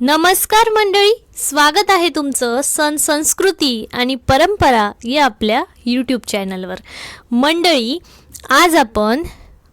नमस्कार मंडळी स्वागत आहे तुमचं सण संस्कृती आणि परंपरा या आपल्या यूट्यूब चॅनलवर मंडळी आज आपण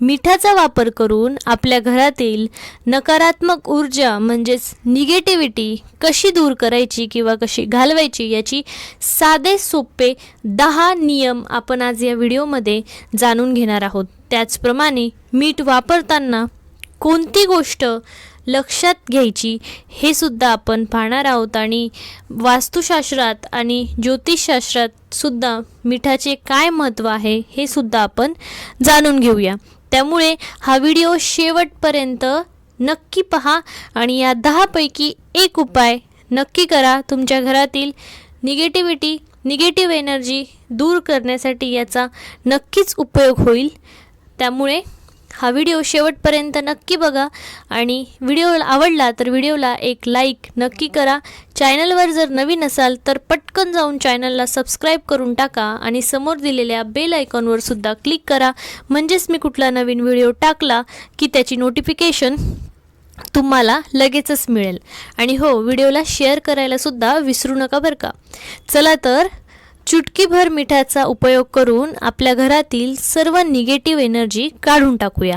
मिठाचा वापर करून आपल्या घरातील नकारात्मक ऊर्जा म्हणजेच निगेटिव्हिटी कशी दूर करायची किंवा कशी घालवायची याची साधे सोपे दहा नियम आपण आज या व्हिडिओमध्ये जाणून घेणार आहोत. त्याचप्रमाणे मीठ वापरताना कोणती गोष्ट लक्षात घ्यायची हे सुद्धा आपण पाहणार आहोत. आणि वास्तुशास्त्रात आणि ज्योतिषशास्त्रात सुद्धा मिठाचे काय महत्त्व आहे हे सुद्धा आपण जाणून घेऊया. त्यामुळे हा व्हिडिओ शेवटपर्यंत नक्की पहा आणि या दहापैकी एक उपाय नक्की करा. तुमच्या घरातील निगेटिव्हिटी निगेटिव्ह एनर्जी दूर करण्यासाठी याचा नक्कीच उपयोग होईल. त्यामुळे हा व्हिडिओ शेवटपर्यंत नक्की बघा आणि व्हिडिओ आवडला तर व्हिडिओला एक लाईक नक्की करा. चॅनलवर जर नवीन असाल तर पटकन जाऊन चॅनलला सबस्क्राईब करून टाका आणि समोर दिलेल्या बेल आयकॉनवर सुद्धा क्लिक करा. म्हणजेच मी कुठला नवीन व्हिडिओ टाकला की त्याची नोटिफिकेशन तुम्हाला लगेचच मिळेल. आणि हो व्हिडिओला शेअर करायला सुद्धा विसरू नका बरं का. चला तर चुटकीभर मिठाचा उपयोग करून आपल्या घरातील सर्व निगेटिव्ह एनर्जी काढून टाकूया.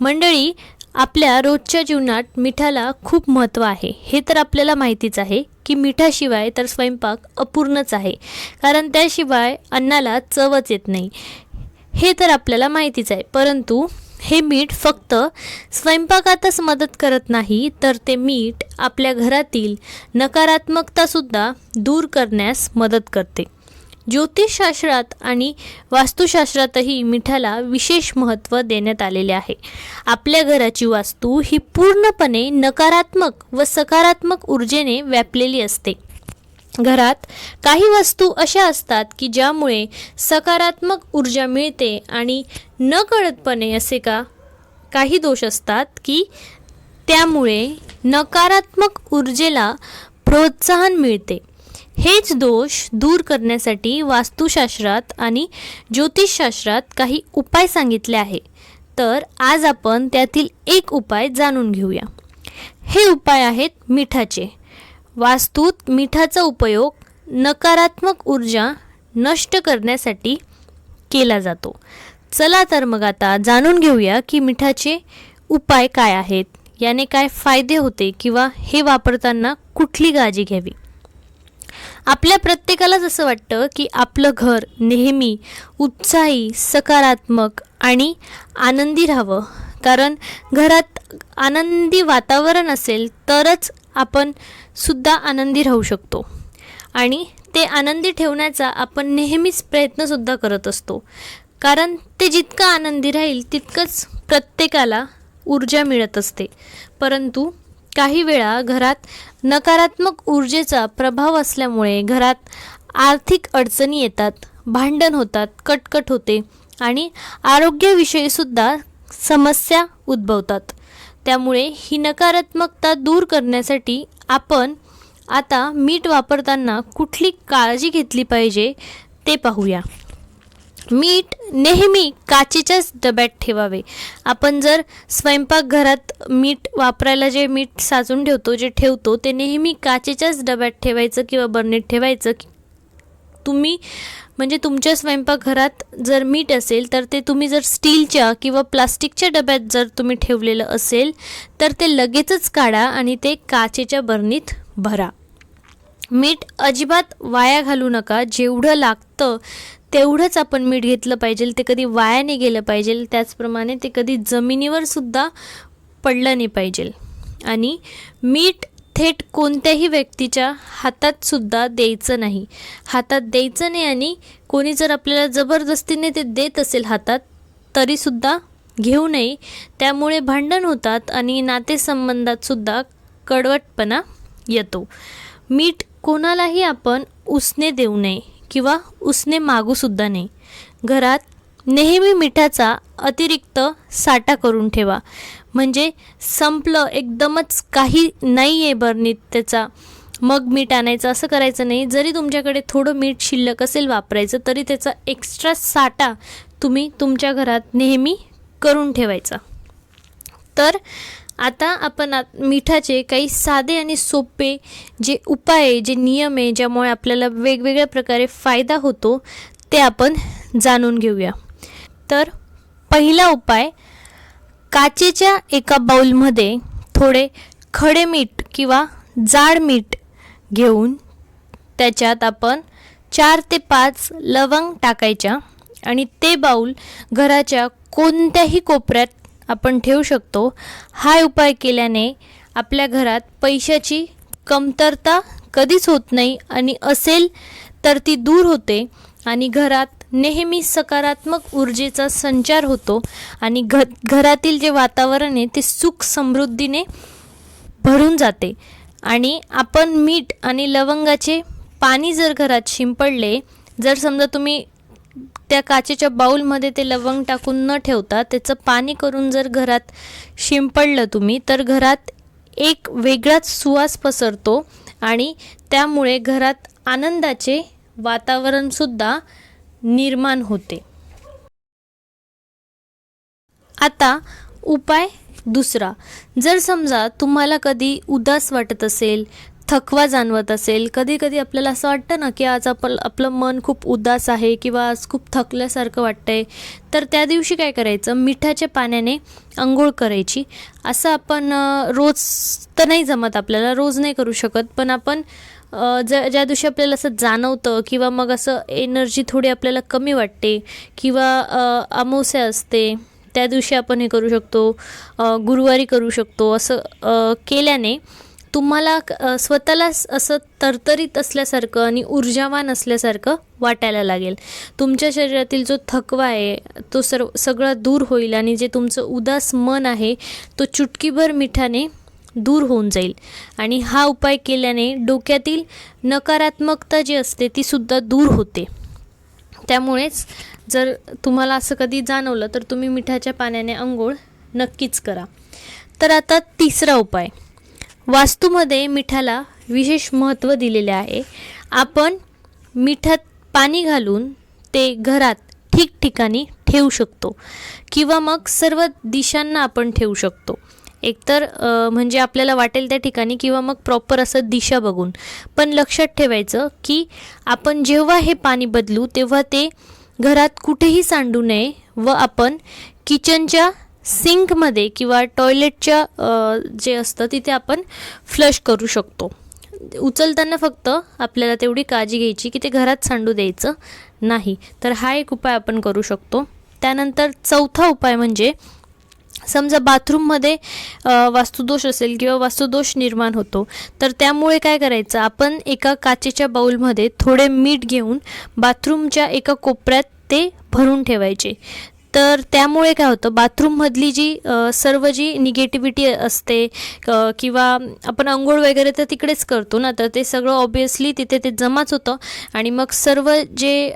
मंडळी आपल्या रोजच्या जीवनात मिठाला खूप महत्त्व आहे. हे तर आपल्याला माहितीच आहे की मिठाशिवाय तर स्वयंपाक अपूर्णच आहे. कारण त्याशिवाय अन्नाला चवच येत नाही. हे तर आपल्याला माहितीच आहे. परंतु हे मीठ फक्त स्वयंपाकातच मदत करत नाही तर ते मीठ आपल्या घरातील नकारात्मकतासुद्धा दूर करण्यास मदत करते. ज्योतिषशास्त्रात आणि वास्तुशास्त्रातही मिठाला विशेष महत्त्व देण्यात आलेले आहे. आपल्या घराची वास्तू ही पूर्णपणे नकारात्मक व सकारात्मक ऊर्जेने व्यापलेली असते. घरात काही वस्तू अशा असतात की ज्यामुळे सकारात्मक ऊर्जा मिळते आणि न कळतपणे असे का काही दोष असतात की त्यामुळे नकारात्मक ऊर्जेला प्रोत्साहन मिळते. हेच दोष दूर करण्यासाठी वास्तुशास्त्रात आणि ज्योतिषशास्त्रात काही उपाय सांगितले आहे. तर आज आपण त्यातील एक उपाय जाणून घेऊया. हे उपाय आहेत मिठाचे. वास्तूत मिठाचा उपयोग नकारात्मक ऊर्जा नष्ट करण्यासाठी केला जातो. चला तर मग आता जाणून घेऊया की मिठाचे उपाय काय आहेत याने काय फायदे होते किंवा हे वापरताना कुठली काळजी घ्यावी. आपल्या प्रत्येकालाच असं वाटतं की आपलं घर नेहमी उत्साही सकारात्मक आणि आनंदी राहावं. कारण घरात आनंदी वातावरण असेल तरच आपण सुद्धा आनंदी राहू शकतो. आणि ते आनंदी ठेवण्याचा आपण नेहमीच प्रयत्नसुद्धा करत असतो. कारण ते जितकं आनंदी राहील तितकंच प्रत्येकाला ऊर्जा मिळत असते. परंतु काही वेळा घरात नकारात्मक ऊर्जेचा प्रभाव असल्यामुळे घरात आर्थिक अडचणी येतात भांडण होतात कटकट होते आणि आरोग्याविषयीसुद्धा समस्या उद्भवतात. त्यामुळे ही नकारात्मकता दूर करण्यासाठी आपण आता मीठ वापरताना कुठली काळजी घेतली पाहिजे ते पाहूया. मीठ नेहमी काचेच्याच डब्यात ठेवावे. आपण जर स्वयंपाकघरात मीठ वापरायला जे मीठ साचून ठेवतो जे ठेवतो ते नेहमी काचेच्याच डब्यात ठेवायचं किंवा बरणीत ठेवायचं तुम्ही म्हणजे तुमच्या स्वयंपाकघरात जर मीठ असेल तर ते तुम्ही जर स्टीलच्या किंवा प्लास्टिकच्या डब्यात जर तुम्ही ठेवलेलं असेल तर ते लगेचच काढा आणि ते काचेच्या बरणीत भरा. मीठ अजिबात वाया घालू नका. जेवढं लागतं तेवढंच आपण मीठ घेतलं पाहिजे ते कधी वायाने गेलं पाहिजे त्याचप्रमाणे ते कधी जमिनीवर सुद्धा पडलं नाही पाहिजे. आणि मीठ थेट कोणत्याही व्यक्तीच्या हातात सुद्धा द्यायचं नाही. हातात द्यायचं नाही आणि कोणी जर आपल्याला जबरदस्तीने ते देत असेल हातात तरीसुद्धा घेऊ नये. त्यामुळे भांडण होतात आणि नातेसंबंधातसुद्धा कडवटपणा येतो. मीठ कोणालाही आपण उसने देऊ नये. किंवा उसने मागूसुद्धा नाही. घरात नेहमी मिठाचा अतिरिक्त साठा करून ठेवा. म्हणजे संपलं एकदमच काही नाही आहे बरणीत त्याचा. मग मीठ आणायचं असं करायचं नाही. जरी तुमच्याकडे थोडं मीठ शिल्लक असेल वापरायचं तरी त्याचा एक्स्ट्रा साठा तुम्ही तुमच्या घरात नेहमी करून ठेवायचा. तर आता आपण आत- मिठाचे काही साधे आणि सोपे जे उपाय आहे जे नियम आहे ज्यामुळे आपल्याला वेगवेगळ्या प्रकारे फायदा होतो ते आपण जाणून घेऊया. तर पहिला उपाय काचेच्या एका बाउलमध्ये थोडे खडे मीठ किंवा जाड मीठ घेऊन त्याच्यात आपण चार ते पाच लवंग टाकायच्या आणि ते बाऊल घराच्या कोणत्याही कोपऱ्यात आपण ठेवू शकतो. हा उपाय केल्याने आपल्या घरात पैशाची कमतरता कधीच होत नाही आणि असेल तर ती दूर होते आणि घरात नेहमी सकारात्मक ऊर्जेचा संचार होतो आणि घ घरातील जे वातावरण आहे ते सुख समृद्धीने भरून जाते. आणि आपण मीठ आणि लवंगाचे पाणी जर घरात शिंपडले जर समजा तुम्ही त्या काचेच्या बाऊलमध्ये ते लवंग टाकून न ठेवता त्याचं पाणी करून जर घरात शिंपडलं तुम्ही तर घरात एक वेगळाच सुवास पसरतो आणि त्यामुळे घरात आनंदाचे वातावरणसुद्धा निर्माण होते. आता उपाय दुसरा. जर समजा तुम्हाला कधी उदास वाटत असेल थकवा जाणवत असेल कधी कधी आपल्याला असं वाटतं ना की आज आपण आपलं मन खूप उदास आहे किंवा आज खूप थकल्यासारखं वाटतंय तर त्या दिवशी काय करायचं? मिठाच्या पाण्याने आंघोळ करायची. असं आपण रोज तर नाही जमत आपल्याला रोज नाही करू शकत पण आपण ज ज्या दिवशी आपल्याला असं जाणवतं किंवा मग असं एनर्जी थोडी आपल्याला कमी वाटते किंवा अमावस्या असते त्या दिवशी आपण हे करू शकतो गुरुवारी करू शकतो असं केल्याने तुम्हाला क- स्वतःला असं तरतरीत असल्यासारखं आणि ऊर्जावान असल्यासारखं वाटायला लागेल. तुमच्या शरीरातील जो थकवा आहे तो सर्व सगळा दूर होईल आणि जे तुमचं उदास मन आहे तो चुटकीभर मिठाने दूर होऊन जाईल. आणि हा उपाय केल्याने डोक्यातील नकारात्मकता जी असते ती सुद्धा दूर होते. त्यामुळेच जर तुम्हाला असं कधी जाणवलं तर तुम्ही मिठाच्या पाण्याने आंघोळ नक्कीच करा. तर आता तिसरा उपाय. वास्तूमध्ये मिठाला विशेष महत्त्व दिलेले आहे. आपण मिठात पाणी घालून ते घरात ठिकठिकाणी ठेवू शकतो किंवा मग सर्व दिशांना आपण ठेवू शकतो. एकतर म्हणजे आपल्याला वाटेल त्या ठिकाणी किंवा मग प्रॉपर असं दिशा बघून. पण लक्षात ठेवायचं की आपण जेव्हा हे पाणी बदलू तेव्हा ते घरात कुठेही सांडू नये व आपण किचनच्या सिंकमध्ये किंवा टॉयलेटच्या जे असतं तिथे आपण फ्लश करू शकतो. उचलताना फक्त आपल्याला तेवढी काळजी घ्यायची की ते घरात सांडू द्यायचं नाही. तर हा एक उपाय आपण करू शकतो. त्यानंतर चौथा उपाय म्हणजे समजा बाथरूममध्ये वास्तुदोष असेल किंवा वास्तुदोष निर्माण होतो तर त्यामुळे काय करायचं? आपण एका काचेच्या बाऊलमध्ये थोडे मीठ घेऊन बाथरूमच्या एका कोपऱ्यात ते भरून ठेवायचे. तर त्यामुळे काय होतं बाथरूममधली जी सर्व जी निगेटिव्हिटी असते किंवा आपण आंघोळ वगैरे तर तिकडेच करतो ना तर ते सगळं ऑब्वियसली तिथे ते जमाच होतं. आणि मग सर्व जे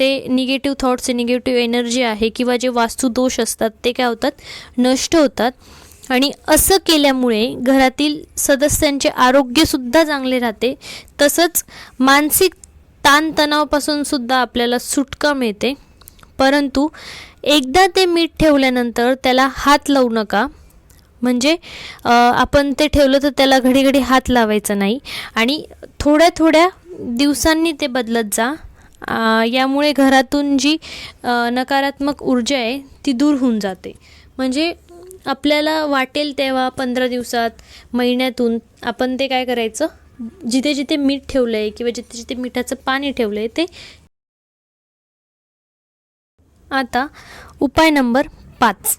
ते निगेटिव्ह थॉट्स निगेटिव्ह एनर्जी आहे किंवा जे वास्तुदोष असतात ते काय होतात नष्ट होतात. आणि असं केल्यामुळे घरातील सदस्यांचे आरोग्यसुद्धा चांगले राहते. तसंच मानसिक ताणतणावापासून सुद्धा आपल्याला सुटका मिळते. परंतु एकदा ते मीठ ठेवल्यानंतर त्याला हात लावू नका. म्हणजे आपण ते ठेवलं तर त्याला घडी घडी हात लावायचा नाही. आणि थोड्या थोड्या दिवसांनी ते बदलत जा. यामुळे घरातून जी नकारात्मक ऊर्जा आहे ती दूर होऊन जाते. म्हणजे आपल्याला वाटेल तेव्हा पंधरा दिवसात महिन्यातून आपण ते काय करायचं? जिथे जिथे मीठ ठेवलं आहे किंवा जिथे जिथे मिठाचं पाणी ठेवलं आहे ते आता उपाय नंबर पाच.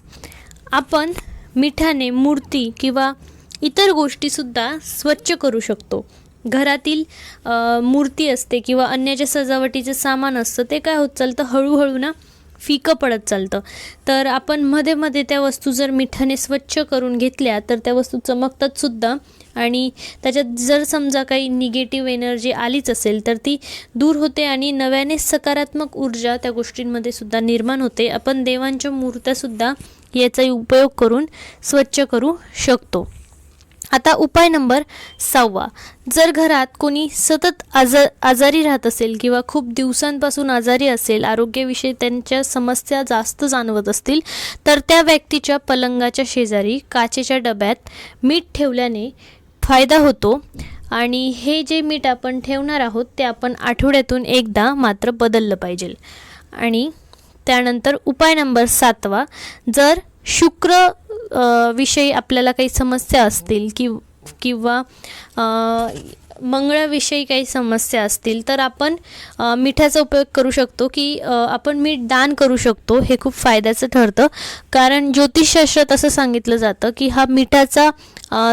आपण मिठाने मूर्ती किंवा इतर गोष्टीसुद्धा स्वच्छ करू शकतो. घरातील मूर्ती असते किंवा अन्य जे सजावटीचे सामान असतं ते काय होत चालतं? हळूहळू ना फिकं पडत चालतं. तर आपण मध्ये मध्ये त्या वस्तू जर मिठाने स्वच्छ करून घेतल्या तर त्या वस्तू चमकतात सुद्धा. आणि त्याच्यात जर समजा काही निगेटिव्ह एनर्जी आलीच असेल तर ती दूर होते आणि नव्याने सकारात्मक ऊर्जा त्या गोष्टींमध्ये सुद्धा निर्माण होते. आपण देवांच्या मूर्त्यासुद्धा याचा उपयोग करून स्वच्छ करू शकतो. आता उपाय नंबर सहावा. जर घरात कोणी सतत आजा आजारी राहत असेल किंवा खूप दिवसांपासून आजारी असेल आरोग्याविषयी त्यांच्या समस्या जास्त जाणवत असतील तर त्या व्यक्तीच्या पलंगाच्या शेजारी काचेच्या डब्यात मीठ ठेवल्याने फायदा होतो. आणि हे जे मीठ आपण ठेवणार आहोत ते आपण आठवड्यातून एकदा मात्र बदललं पाहिजे. आणि त्यानंतर उपाय नंबर सातवा. जर शुक्र विषयी आपल्याला काही समस्या असतील कि किंवा मंगळाविषयी काही समस्या असतील तर आपण मिठाचा उपयोग करू शकतो की आपण मीठ दान करू शकतो हे खूप फायद्याचं ठरतं. कारण ज्योतिषशास्त्रात असं सांगितलं जातं की हा मिठाचा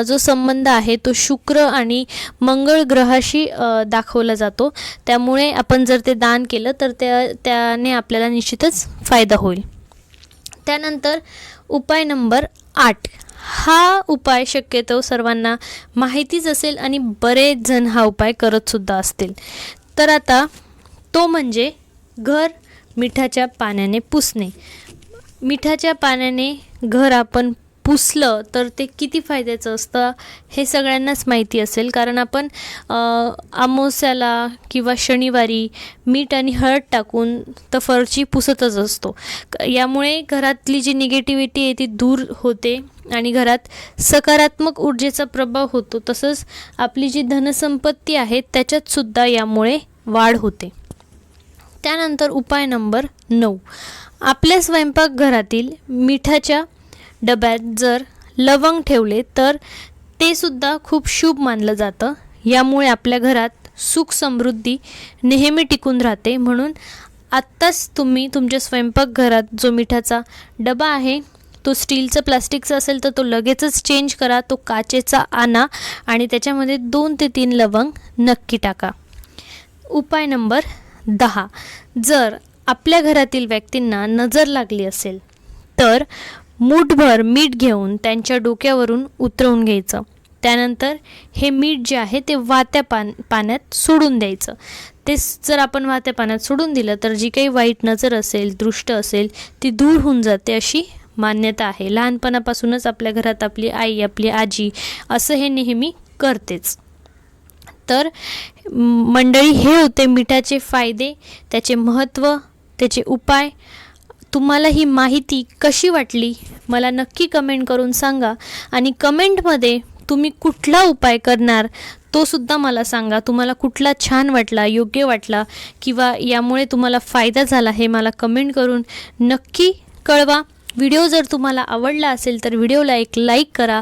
जो संबंध आहे तो शुक्र आणि मंगळ ग्रहाशी दाखवला जातो. त्यामुळे आपण जर ते दान केलं तर त्या त्याने आपल्याला निश्चितच फायदा होईल. त्यानंतर उपाय नंबर आठ. हा उपाय शक्यतो सर्वांना माहितीच असेल आणि बरेच जण हा उपाय करतसुद्धा असतील. तर आता तो म्हणजे घर मिठाच्या पाण्याने पुसणे. मिठाच्या पाण्याने घर आपण पुसलं तर ते किती फायद्याचं असतं हे सगळ्यांनाच माहिती असेल. कारण आपण आमोस्याला अमावस्याला किंवा शनिवारी मीठ आणि हळद टाकून तर फरची पुसतच असतो. क- यामुळे घरातली जी निगेटिव्हिटी आहे ती दूर होते आणि घरात सकारात्मक ऊर्जेचा प्रभाव होतो. तसंच आपली जी धनसंपत्ती आहे त्याच्यातसुद्धा यामुळे वाढ होते. त्यानंतर उपाय नंबर नऊ. आपल्या स्वयंपाकघरातील मिठाच्या डब्यात जर लवंग ठेवले तर ते सुद्धा खूप शुभ मानलं जातं. यामुळे आपल्या घरात सुख समृद्धी नेहमी टिकून राहते. म्हणून आत्ताच तुम्ही तुमच्या स्वयंपाकघरात जो मिठाचा डबा आहे तो स्टीलचं प्लास्टिकचा असेल तर तो लगेचच चेंज करा. तो काचेचा आणा आणि त्याच्यामध्ये दोन ते तीन लवंग नक्की टाका. उपाय नंबर दहा. जर आपल्या घरातील व्यक्तींना नजर लागली असेल तर मूठभर मीठ घेऊन त्यांच्या डोक्यावरून उतरवून घ्यायचं. त्यानंतर हे मीठ जे आहे ते वात्या पान पाण्यात सोडून द्यायचं. ते जर आपण वात्या पाण्यात सोडून दिलं तर जी काही वाईट नजर असेल दृष्ट असेल ती दूर होऊन जाते अशी मान्यता आहे. लहानपणापासूनच आपल्या घरात आपली आई आपली आजी असं हे नेहमी करतेच. तर मंडळी हे होते मिठाचे फायदे त्याचे महत्त्व त्याचे उपाय. तुम्हाला ही माहिती कशी वाटली? मला नक्की कमेंट करून सांगा. आणि कमेंटमध्ये तुम्ही कुठला उपाय करणार तो सुद्धा मला सांगा. तुम्हाला कुठला छान वाटला योग्य वाटला किंवा यामुळे तुम्हाला फायदा झाला हे मला कमेंट करून नक्की कळवा. व्हिडिओ जर तुम्हाला आवडला असेल तर व्हिडिओला एक लाईक करा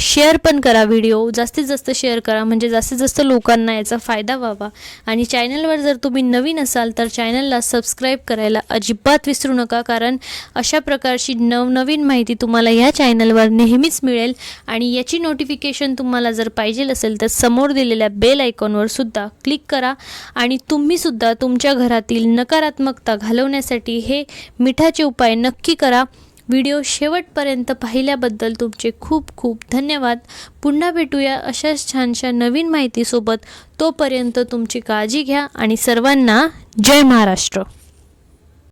शेअर पण करा व्हिडिओ जास्तीत जास्त शेअर करा म्हणजे जास्तीत जास्त लोकांना याचा फायदा व्हावा. आणि चॅनलवर जर तुम्ही नवीन असाल तर चॅनलला सबस्क्राईब करायला अजिबात विसरू नका कारण अशा प्रकारची नवनवीन माहिती तुम्हाला या चॅनलवर नेहमीच मिळेल. आणि याची नोटिफिकेशन तुम्हाला जर पाहिजे असेल तर समोर दिलेल्या बेल आयकॉनवर सुद्धा क्लिक करा. आणि तुम्हीसुद्धा तुमच्या घरातील नकारात्मकता घालवण्यासाठी हे मिठाचे उपाय नक्की करा. व्हिडिओ शेवटपर्यंत पाहिल्याबद्दल तुमचे खूप खूप धन्यवाद. पुन्हा भेटूया अशाच छानशा नवीन माहितीसोबत. तोपर्यंत तुमची काळजी घ्या आणि सर्वांना जय महाराष्ट्र.